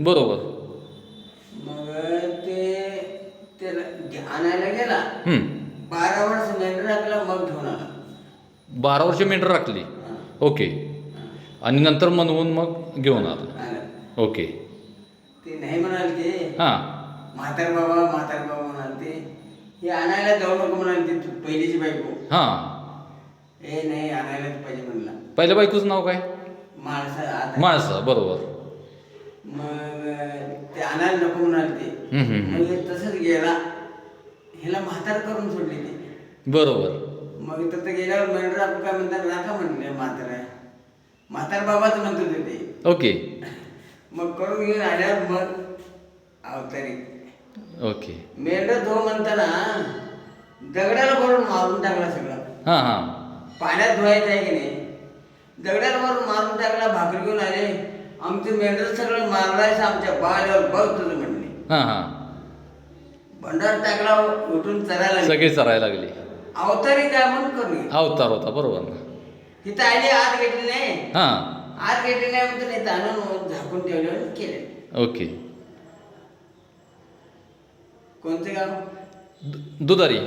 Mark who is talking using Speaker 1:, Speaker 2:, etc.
Speaker 1: बरोबर.
Speaker 2: मग ते आणायला गेला. बारा वर्ष मेंढर टाकला मग घेऊन आला.
Speaker 1: बारा वर्ष मेंढर राखली. ओके. आणि नंतर मनवून मग घेऊन आलं. ओके.
Speaker 2: ते नाही म्हणाल ते.
Speaker 1: हां.
Speaker 2: म्हातार बाबा म्हातार बाबा म्हणाल ते. हे आणायला जाऊ नको म्हणाल ते तू पहिलीची बायको.
Speaker 1: हां.
Speaker 2: हे नाही आणायलाच पाहिजे म्हणला.
Speaker 1: पहिल्या बायकोचं नाव काय?
Speaker 2: माणसं आता.
Speaker 1: माळसा बरोबर.
Speaker 2: मग ते आणायला नको म्हणाल ते.
Speaker 1: हम्म, हम्म, हम्म.
Speaker 2: मग हे तसंच गेला. ह्याला म्हातार करून सोडले ते.
Speaker 1: बरोबर.
Speaker 2: मग तिथं गेल्यावर मेंढर आपण काय म्हणतात राखा म्हणले म्हातारा म्हातार बाबाच म्हणत होते ते.
Speaker 1: ओके.
Speaker 2: मग करून घेऊन आल्यावर मग अवतारी.
Speaker 1: ओके.
Speaker 2: मेंढर धो म्हणताना दगडाला भरून मारून टाकला सगळं.
Speaker 1: हां हां.
Speaker 2: पाण्यात धुवायचं आहे की नाही? दगडाला भरून मारून टाकला भाकरी घेऊन आले. आमचं मेंढर सगळं मारलायचं आमच्या बाळावर बघ तुझं म्हणणे.
Speaker 1: हां हां.
Speaker 2: भंडार टाकला उठून चरायला लागले.
Speaker 1: सगळे चरायला लागले.
Speaker 2: अवतारी काय म्हणून करून.
Speaker 1: अवतार होता बरोबर ना.
Speaker 2: तिथं आली आत घेतली नाही.
Speaker 1: हां.
Speaker 2: आत घेतली नाही म्हणतो नाही आणून झाकून ठेवले आणि केले.
Speaker 1: ओके.
Speaker 2: कोणते गाव?
Speaker 1: दु- दुधारी.